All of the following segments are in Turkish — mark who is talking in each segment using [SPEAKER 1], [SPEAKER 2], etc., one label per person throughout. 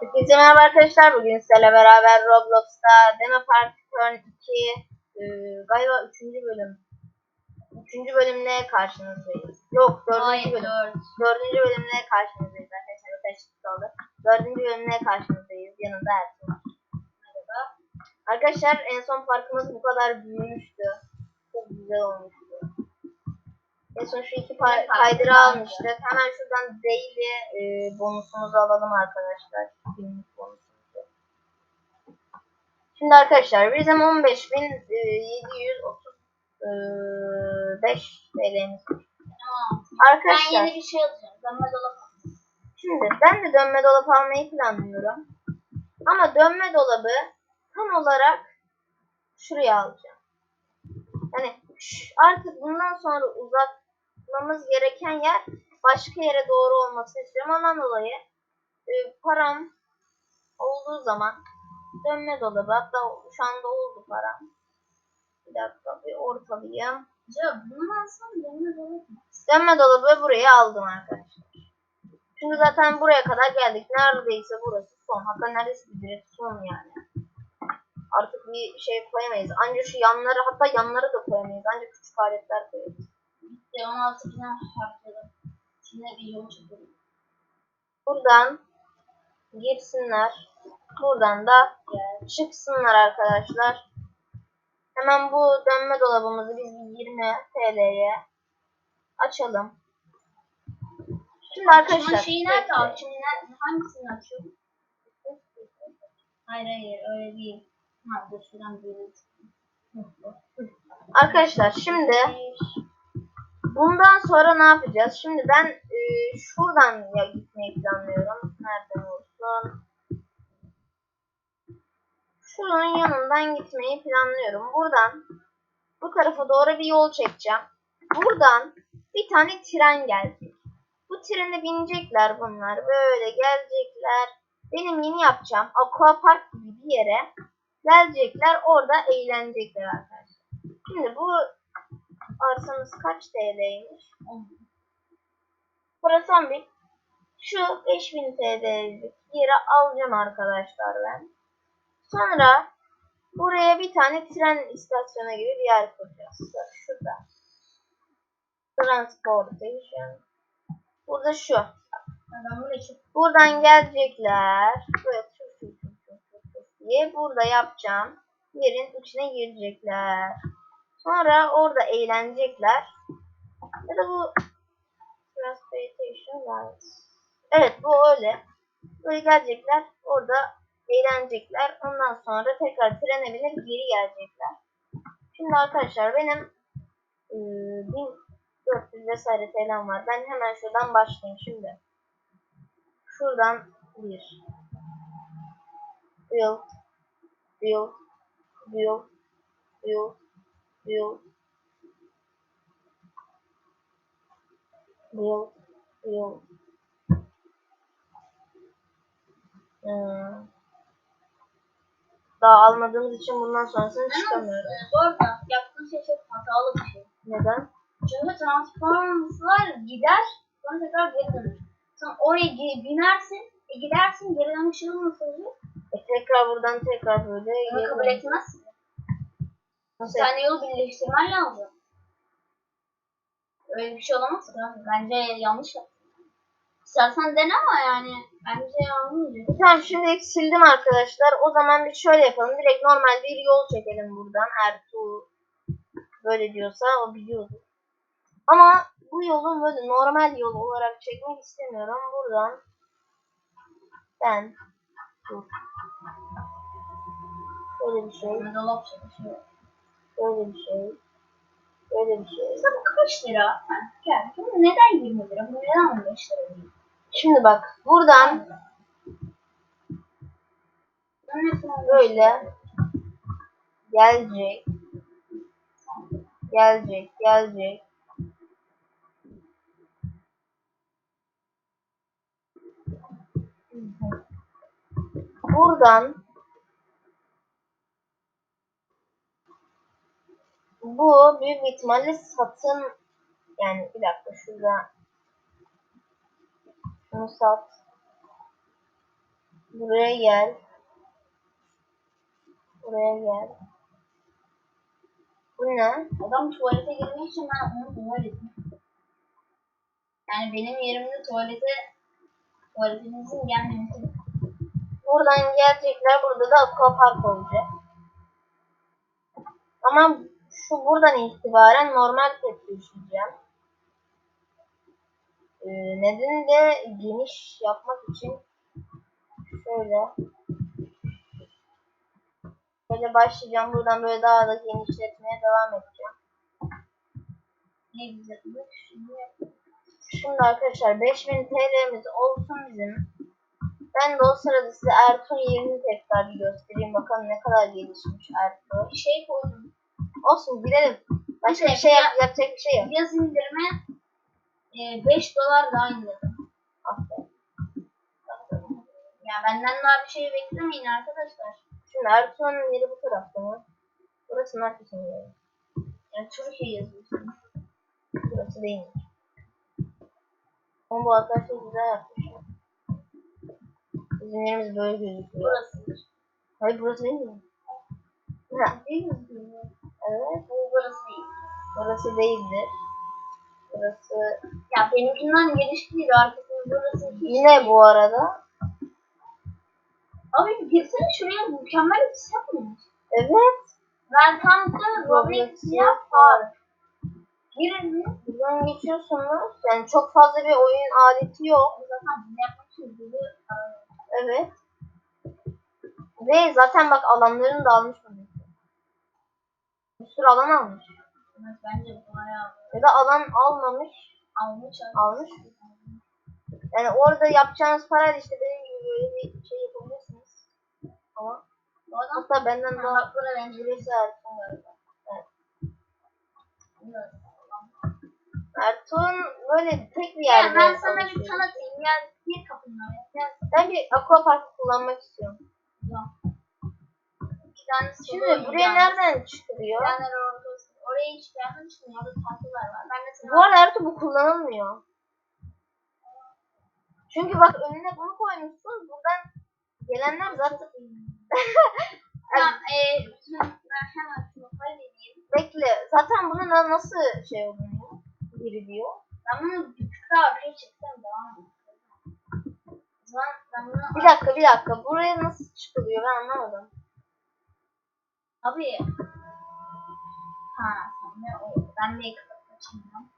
[SPEAKER 1] Herkese merhaba arkadaşlar. Bugün sizlerle beraber Roblox'ta Demo Park Turn 2 e, galiba 3. bölüm 3. bölümle karşınızdayız. Yok 4.
[SPEAKER 2] Hayır
[SPEAKER 1] bölüm.
[SPEAKER 2] 4.
[SPEAKER 1] 4. bölümle karşınızdayız arkadaşlar. Karışıklık oldu. 4. bölümle karşınızdayız. Yanında Ertuğrul var. Merhaba. Arkadaşlar en son parkımız bu kadar büyümüştü. Çok güzel olmuştu. En son şu iki kaydıra almıştık. Hemen şuradan daily e, bonusumuzu alalım arkadaşlar. Günlük bonusumuzu. Şimdi arkadaşlar bizim 15.735 TL'miz. Arkadaşlar
[SPEAKER 2] Ben yeni bir şey alacağım. Dönme dolap.
[SPEAKER 1] şimdi ben de dönme dolap almayı planlıyorum. Ama dönme dolabı tam olarak şuraya alacağım. Ş- artık bundan sonra uzatmamız gereken yer başka yere doğru olmasını istiyorum. Ondan dolayı e, param olduğu zaman dönme dolabı hatta şu anda oldu param. Bir dakika bir ortalayayım.
[SPEAKER 2] Ya bunu alsam dönme dolap mı?
[SPEAKER 1] Dönme dolabı buraya aldım arkadaşlar. Çünkü zaten buraya kadar geldik. Neredeyse burası son. Hatta neredeyse direkt son yani. Artık bir şey koyamayız. Ancak şu yanları hatta yanları da koyamayız. Ancak küçük aletler koyarız.
[SPEAKER 2] Bitti 16 falan harcadım. Şimdi bir yol çekelim.
[SPEAKER 1] Buradan girsinler. Buradan da çıksınlar arkadaşlar. Hemen bu dönme dolabımızı biz bir 20 TL'ye açalım. Şimdi arkadaşlar.
[SPEAKER 2] Şeyi nerede nerede? Hangisini açıyorum? Hayır hayır öyle değil. Ha dur şuradan bir
[SPEAKER 1] Arkadaşlar şimdi bundan sonra ne yapacağız? Şimdi ben e, şuradan ya gitmeyi planlıyorum. Olsun? Şunun yanından gitmeyi planlıyorum. Buradan bu tarafa doğru bir yol çekeceğim. Buradan bir tane tren gelecek. Bu trene binecekler bunlar. Böyle gelecekler. Benim yeni yapacağım aquapark gibi bir yere gelecekler. Orada eğlenecekler arkadaşlar. Şimdi bu arsamız kaç TL'ymiş? Burası 11. Şu 5000 TL'lik yeri alacağım arkadaşlar ben. Sonra buraya bir tane tren istasyonu gibi bir yer kuracağız. Şurada. Transportation. Burada şu. Buradan gelecekler. Böyle diye burada yapacağım. Yerin içine girecekler. Sonra orada eğlenecekler. Ya da bu transportation var. Evet bu öyle. Böyle gelecekler. Orada eğlenecekler. Ondan sonra tekrar trene binip geri gelecekler. Şimdi arkadaşlar benim ıı, 1400 vesaire TL'm var. Ben hemen şuradan başlayayım şimdi. Şuradan bir. Build. Build. Build. Build. Build. Build. Build. Daha almadığımız için bundan sonrasını çıkamıyoruz.
[SPEAKER 2] Ee, Bu arada yaptığın şey çok hatalı bir şey.
[SPEAKER 1] Neden?
[SPEAKER 2] Çünkü transformslar gider sonra tekrar geri dönür. Sen oraya binersin, e, gidersin geri dönüş yolu nasıl olur?
[SPEAKER 1] E, tekrar buradan tekrar böyle.
[SPEAKER 2] Bunu kabul
[SPEAKER 1] dön-
[SPEAKER 2] etmezsin.
[SPEAKER 1] Nasıl?
[SPEAKER 2] tane yolu birleştirmen lazım. Öyle bir şey olamaz ki. Bence yanlış yaptın. İstersen dene ama yani bence.
[SPEAKER 1] Tamam şimdi sildim arkadaşlar. O zaman bir şöyle yapalım. Direkt normal bir yol çekelim buradan. Ertuğ böyle diyorsa o biliyordur. Ama bu yolun böyle normal yol olarak çekmek istemiyorum. Buradan ben dur. Böyle bir şey,
[SPEAKER 2] Böyle dolap çalışıyor.
[SPEAKER 1] böyle bir şey, böyle bir şey.
[SPEAKER 2] Bu kaç lira? Gel. Neden 20 lira? Bu neden 15 lira değil?
[SPEAKER 1] Şimdi bak buradan böyle gelecek, gelecek, gelecek. Buradan bu büyük ihtimalle satın yani bir dakika şurada şunu sat Buraya gel. Buraya gel. Bu ne?
[SPEAKER 2] Adam tuvalete girmek için ben onu dua ettim. Yani benim yerimde tuvalete tuvaletinizin gelmemesi.
[SPEAKER 1] Buradan gelecekler. Burada da aquapark olacak. Ama şu buradan itibaren normal pet düşeceğim. Ee, nedeni de geniş yapmak için şöyle böyle başlayacağım. Buradan böyle daha da genişletmeye devam edeceğim.
[SPEAKER 2] Ne güzel. Şimdi
[SPEAKER 1] Şimdi arkadaşlar 5000 TL'miz olsun bizim. Ben de o sırada size Ertuğ'un yerini tekrar bir göstereyim. Bakalım ne kadar gelişmiş Ertuğ.
[SPEAKER 2] şey koydum.
[SPEAKER 1] Olsun gidelim. Başka bir şey yap yapacak bir şey yok.
[SPEAKER 2] Yaz indirme e, 5 dolar daha indirdim.
[SPEAKER 1] Aferin.
[SPEAKER 2] Ya benden daha bir şey beklemeyin arkadaşlar.
[SPEAKER 1] Şimdi Ertuğ'un yeri bu tarafta mı? Burası Merkez'in yeri.
[SPEAKER 2] Yani Türkiye yazıyorsun.
[SPEAKER 1] Burası değil. Ama bu arkadaşlar güzel yapmışlar. Bizim yerimiz böyle gözüküyor.
[SPEAKER 2] Burası.
[SPEAKER 1] Hayır burası değil mi? Ha,
[SPEAKER 2] Değil mi?
[SPEAKER 1] evet.
[SPEAKER 2] Bu burası değil.
[SPEAKER 1] Burası değildir. Burası
[SPEAKER 2] Ya benimkinden geniş değil arkasında burası
[SPEAKER 1] yine bu arada.
[SPEAKER 2] Abi girsene şuraya mükemmel bir set mi?
[SPEAKER 1] Evet.
[SPEAKER 2] Welcome to Roblox var. Girin mi?
[SPEAKER 1] Buradan geçiyorsunuz. Yani çok fazla bir oyun aleti yok.
[SPEAKER 2] Zaten yapmak için bizi
[SPEAKER 1] Evet. Ve zaten bak alanlarını da almış bunu. Bir sürü alan almış.
[SPEAKER 2] Evet, bence bayağı
[SPEAKER 1] Ya da alan almamış,
[SPEAKER 2] almış
[SPEAKER 1] almış. Yani orada yapacağınız parayla işte benim gibi böyle bir şey yapabilirsiniz. Ama hatta benden daha
[SPEAKER 2] buna benziyor.
[SPEAKER 1] birisi Ertuğrul galiba. Evet. Ertuğrul böyle tek bir
[SPEAKER 2] Ya
[SPEAKER 1] yerde
[SPEAKER 2] ben sana bir tanıtayım. Gel bir kapından. Gel.
[SPEAKER 1] Ben bir aquapark kullanmak istiyorum.
[SPEAKER 2] Tane
[SPEAKER 1] Şimdi buraya nereden çıkıyor?
[SPEAKER 2] Bir tane ortası. Oraya hiç beğenmedim çünkü orada tahtalar var. Ben de
[SPEAKER 1] Bu arada Ertuğrul bu kullanılmıyor. Çünkü bak önüne bunu koymuşsun. Buradan gelenler zaten...
[SPEAKER 2] Tamam, eee ben hemen şunu kaydedeyim.
[SPEAKER 1] Bekle. Zaten bunu na- nasıl şey oluyor? Biri diyor.
[SPEAKER 2] Ben bunu bir tık daha arkaya çeksem daha mı? Zaman ben bunu...
[SPEAKER 1] Bir dakika bir dakika. Buraya nasıl çıkılıyor ben anlamadım.
[SPEAKER 2] Abi. Ha, sen o. Ben kapatıp açayım.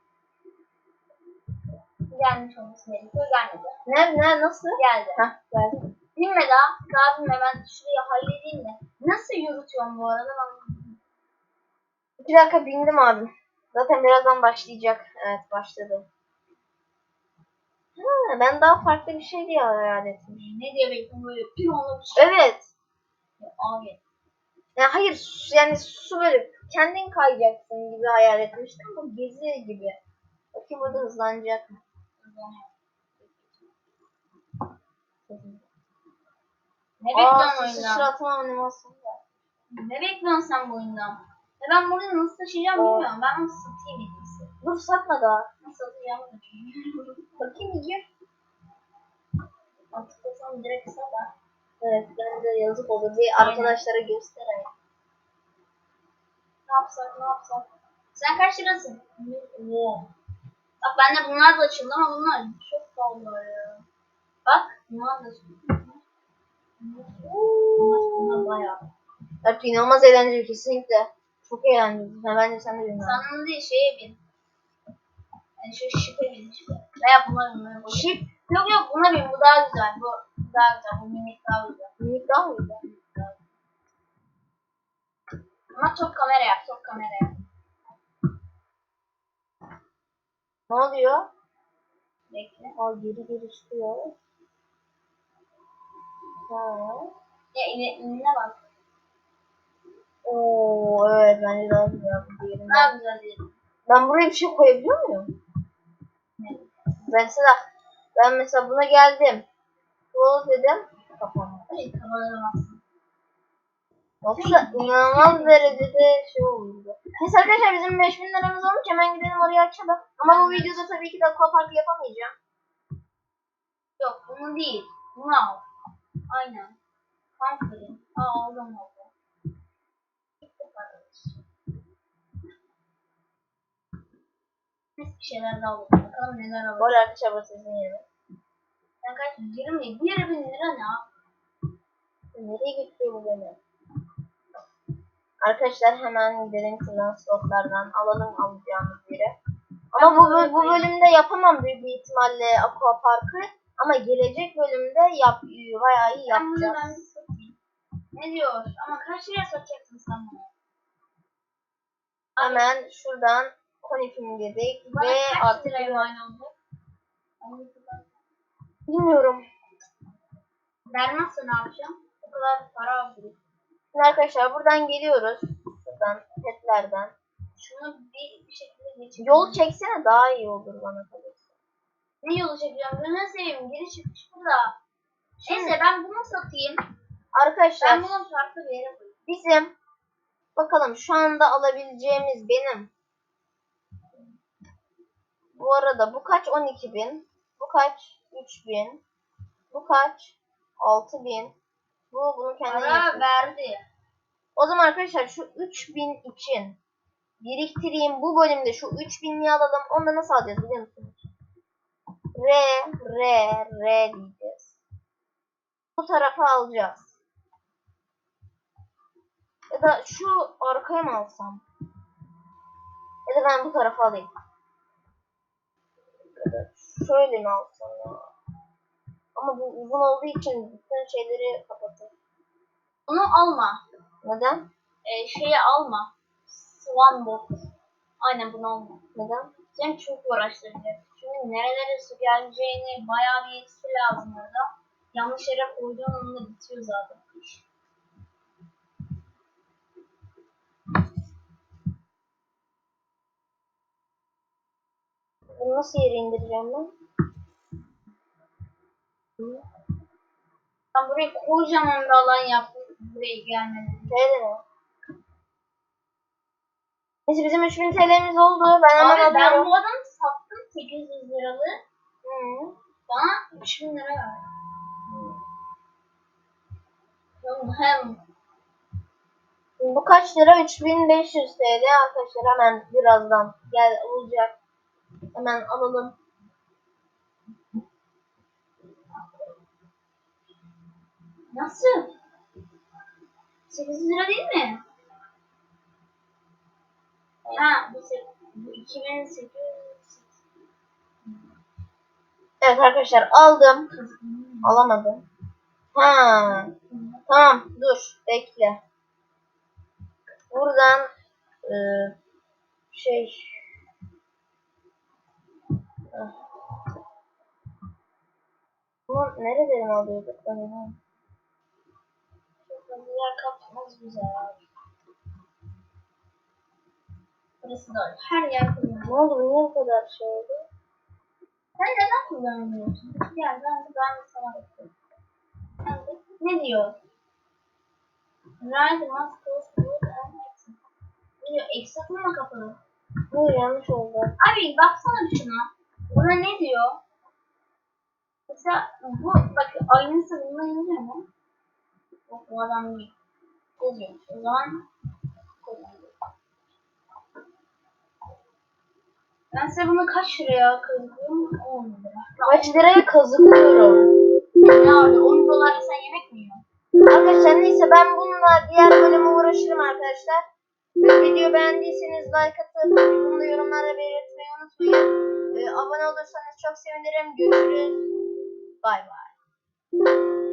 [SPEAKER 2] Gelmiş olması gerekiyor. Gelmedi.
[SPEAKER 1] Nerede? Nerede? Nasıl?
[SPEAKER 2] Geldi.
[SPEAKER 1] Heh geldi.
[SPEAKER 2] Bilme daha. Daha bilme. Ben şurayı halledeyim de. Nasıl yürütüyorum bu arada? Ben...
[SPEAKER 1] İki dakika bindim abi. Zaten birazdan başlayacak. Evet başladı. Ha, ben daha farklı bir şey diye hayal ettim.
[SPEAKER 2] Ne diye bekliyorum böyle bir onu bir şey.
[SPEAKER 1] Evet.
[SPEAKER 2] Abi.
[SPEAKER 1] Ya hayır yani su böyle kendin kayacaksın gibi hayal etmiştim. Bu gezi gibi. Bakayım burada hızlanacak mı?
[SPEAKER 2] Ne bekliyorsun
[SPEAKER 1] su
[SPEAKER 2] oyundan?
[SPEAKER 1] animasyonu var.
[SPEAKER 2] Ne bekliyorsun sen bu oyundan? Ya ben bunu nasıl taşıyacağım
[SPEAKER 1] Aa.
[SPEAKER 2] bilmiyorum. Ben onu satayım en iyisi.
[SPEAKER 1] Dur satma daha.
[SPEAKER 2] Nasıl satacağımı da.
[SPEAKER 1] Bakayım bir gir.
[SPEAKER 2] Atıklasam direkt satar.
[SPEAKER 1] Evet ben de yazık olur. Bir
[SPEAKER 2] Aynen.
[SPEAKER 1] arkadaşlara göstereyim.
[SPEAKER 2] Ne yapsak ne yapsak. Sen kaç lirasın? Oo. Bak bende bunlar da açıldı ama bunlar çok pahalı ya. Bak bunlar da. Bunlar, bunlar bayağı.
[SPEAKER 1] Evet inanılmaz eğlenceli kesinlikle. Çok eğlenceli. Ha, bence sen de.
[SPEAKER 2] Sen onu değil şeye bin. Yani şu şipe bin. Veya bunlar bunlar. bu.
[SPEAKER 1] Şip
[SPEAKER 2] Yok yok buna bin bu daha güzel. Bu daha güzel. Bu minik daha güzel.
[SPEAKER 1] minik daha güzel?
[SPEAKER 2] Ama çok kamera yap, çok kamera yap.
[SPEAKER 1] Ne oluyor?
[SPEAKER 2] Bekle.
[SPEAKER 1] Aa geri geri çıkıyor. Ha.
[SPEAKER 2] Ya ine, inine bak.
[SPEAKER 1] Oo evet bence daha güzel bu diğerinden.
[SPEAKER 2] Daha güzel.
[SPEAKER 1] Ben buraya bir şey koyabiliyor muyum?
[SPEAKER 2] Ne?
[SPEAKER 1] Mesela ben mesela buna geldim. Close dedim. Kapandı.
[SPEAKER 2] Hayır, kafalara baksın.
[SPEAKER 1] Yoksa inanılmaz derecede şey oldu. Neyse arkadaşlar bizim 5000 liramız olmuş. Hemen gidelim oraya açalım. Ama bu videoda tabii ki de aquapark yapamayacağım.
[SPEAKER 2] Yok bunu değil. Bunu al. Aynen. Comforting. Aa aldım oldu. Biz bir şeyler daha alalım. Bakalım neler alalım.
[SPEAKER 1] Arkadaşlar bu sizin yeriniz.
[SPEAKER 2] Sen kaç? 20, 1 bin lira ne abi?
[SPEAKER 1] Nereye gitti bu beni? Arkadaşlar hemen gidelim şuradan slotlardan alalım alacağımız yere. Ama bu, bu bölümde yapamam büyük bir ihtimalle aqua parkı. Ama gelecek bölümde yap bayağı iyi
[SPEAKER 2] Ben bunu
[SPEAKER 1] yapacağız.
[SPEAKER 2] ben bir satayım. Ne diyor? Ama kaç liraya satacaksın sen bunu?
[SPEAKER 1] Hemen şuradan konifim dedik
[SPEAKER 2] Bana
[SPEAKER 1] ve
[SPEAKER 2] kaç
[SPEAKER 1] artık
[SPEAKER 2] liraya mal oldu?
[SPEAKER 1] bilmiyorum.
[SPEAKER 2] Vermezse ne yapacağım? O kadar para aldım.
[SPEAKER 1] Şimdi arkadaşlar buradan geliyoruz. Şuradan petlerden.
[SPEAKER 2] Şunu bir, bir şekilde geçin.
[SPEAKER 1] Yol çeksene daha iyi olur bana kalırsa.
[SPEAKER 2] Ne yolu çekeceğim? Ben ne seveyim? Geri çıkış burada. Neyse ben bunu satayım.
[SPEAKER 1] Arkadaşlar
[SPEAKER 2] Ben bunu farklı bir yere koyayım.
[SPEAKER 1] bizim bakalım şu anda alabileceğimiz benim. Bu arada bu kaç? 12 bin. Bu kaç? 3 bin. Bu kaç? 6 bin. Bu bunu kendine yapıyor.
[SPEAKER 2] verdi.
[SPEAKER 1] O zaman arkadaşlar şu 3000 için biriktireyim. Bu bölümde şu 3000'liği alalım. Onu da nasıl alacağız biliyor musunuz? R, R, R diyeceğiz. Bu tarafa alacağız. Ya da şu arkaya mı alsam? Ya da ben bu tarafa alayım. Şöyle mi alsam ya? Ama bu uzun olduğu için bütün şeyleri kapatır.
[SPEAKER 2] Bunu alma.
[SPEAKER 1] Neden?
[SPEAKER 2] Ee, şeyi alma. Swan bot. Aynen bunu alma.
[SPEAKER 1] Neden?
[SPEAKER 2] Seni çok uğraştıracak. Çünkü nerelere su geleceğini bayağı bir su lazım orada. Yanlış yere koyduğun anda bitiyor zaten iş.
[SPEAKER 1] Bunu nasıl yere indireceğim ben?
[SPEAKER 2] Ben buraya kocaman bir alan yaptım. Buraya gelmeden.
[SPEAKER 1] Nerede mi? Neyse bizim 3000 TL'miz oldu. Ben hemen
[SPEAKER 2] Abi ben
[SPEAKER 1] alıyorum.
[SPEAKER 2] bu adamı sattım 800 liralı.
[SPEAKER 1] Hı.
[SPEAKER 2] Bana 3000 lira verdi. Hem
[SPEAKER 1] Bu kaç lira? 3500 TL arkadaşlar. Hemen birazdan gel olacak. Hemen alalım.
[SPEAKER 2] Nasıl? 800 lira değil mi? Ha bu, bu 2800
[SPEAKER 1] Evet arkadaşlar aldım. Alamadım. Ha. Tamam dur bekle. Buradan e, şey Ah. Bunu nereden alıyorduk? Onu-
[SPEAKER 2] Kapmaz bize abi. Burası da her yer kullanılıyor.
[SPEAKER 1] Ne oldu? Niye bu kadar şey oldu?
[SPEAKER 2] Sen neden kullanmıyorsun? Gel ben de ben de sana bakıyorum. Ne diyor? Ride must close good and exit. Ne diyor? Exit mi kapalı?
[SPEAKER 1] Bu yanlış oldu.
[SPEAKER 2] Abi baksana şuna. Buna ne diyor? Mesela bu bak aynısı bunda yazıyor mu? Yok bu adam değil. Yazıyor. O zaman ben size bunu kaç liraya kazıyorum? 10 lira.
[SPEAKER 1] Kaç liraya kazıklıyorum.
[SPEAKER 2] Ne abi 10 dolarla sen yemek mi yiyorsun?
[SPEAKER 1] Arkadaşlar neyse ben bununla diğer bölüme uğraşırım arkadaşlar. Video beğendiyseniz like atıp bunu yorumlara belirtmeyi unutmayın. Ee, abone olursanız çok sevinirim. Görüşürüz. Bay bay.